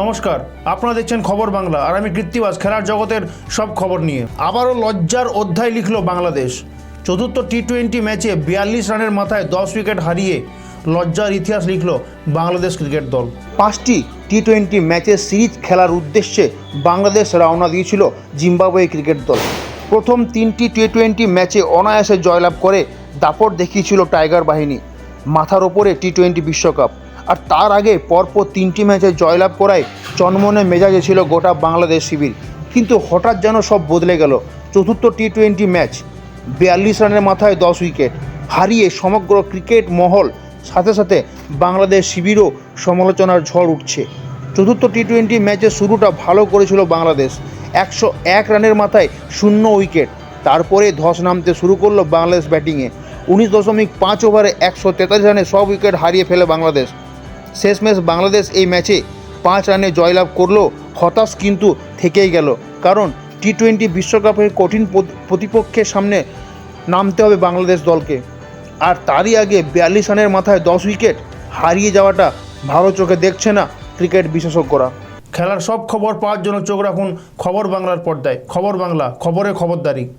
নমস্কার, আপনারা দেখছেন খবর বাংলা, আর আমি কৃত্তিবাস, খেলার জগতের সব খবর নিয়ে। আবারও লজ্জার অধ্যায় লিখল বাংলাদেশ। চতুর্থ টি টোয়েন্টি ম্যাচে বিয়াল্লিশ রানের মাথায় দশ উইকেট হারিয়ে লজ্জার ইতিহাস লিখল বাংলাদেশ ক্রিকেট দল। পাঁচটি টি টোয়েন্টি ম্যাচের সিরিজ খেলার উদ্দেশ্যে বাংলাদেশ রওনা দিয়েছিল জিম্বাবুয়ে ক্রিকেট দল। প্রথম তিনটি টি টোয়েন্টি ম্যাচে অনায়াসে জয়লাভ করে দাপট দেখিয়েছিল টাইগার বাহিনী। মাথার ওপরে টি টোয়েন্টি বিশ্বকাপ। আর তার আগে পরপর তিনটি ম্যাচে জয়লাভ করায় চনমনে মেজাজে ছিল গোটা বাংলাদেশ শিবির। কিন্তু হঠাৎ যেন সব বদলে গেল। চতুর্থ টি টোয়েন্টি ম্যাচ, বিয়াল্লিশ রানের মাথায় দশ উইকেট। হারিয়ে সমগ্র ক্রিকেট মহল, সাথে সাথে বাংলাদেশ শিবিরও সমালোচনার ঝড় উঠছে। চতুর্থ টি টোয়েন্টি ম্যাচের শুরুটা ভালো করেছিল বাংলাদেশ। একশো এক রানের মাথায় শূন্য উইকেট। তারপরে ধস নামতে শুরু করল বাংলাদেশ ব্যাটিংয়ে। উনিশ দশমিক পাঁচ ওভারে একশো তেতাল্লিশ রানে সব উইকেট হারিয়ে ফেলে বাংলাদেশ। শেষমেশ বাংলাদেশ এই ম্যাচে পাঁচ রানে জয়লাভ করল। হতাশ কিন্তু থেকেই গেল। কারণ টি টোয়েন্টি বিশ্বকাপের কঠিন প্রতিপক্ষের সামনে নামতে হবে বাংলাদেশ দলকে। আর তারই আগে বিয়াল্লিশ রানের মাথায় দশ উইকেট হারিয়ে যাওয়াটা ভালো চোখে দেখছে না ক্রিকেট বিশেষজ্ঞরা। খেলার সব খবর পাওয়ার জন্য চোখ রাখুন খবর বাংলার পর্দায়। খবর বাংলা, খবরে খবরদারি।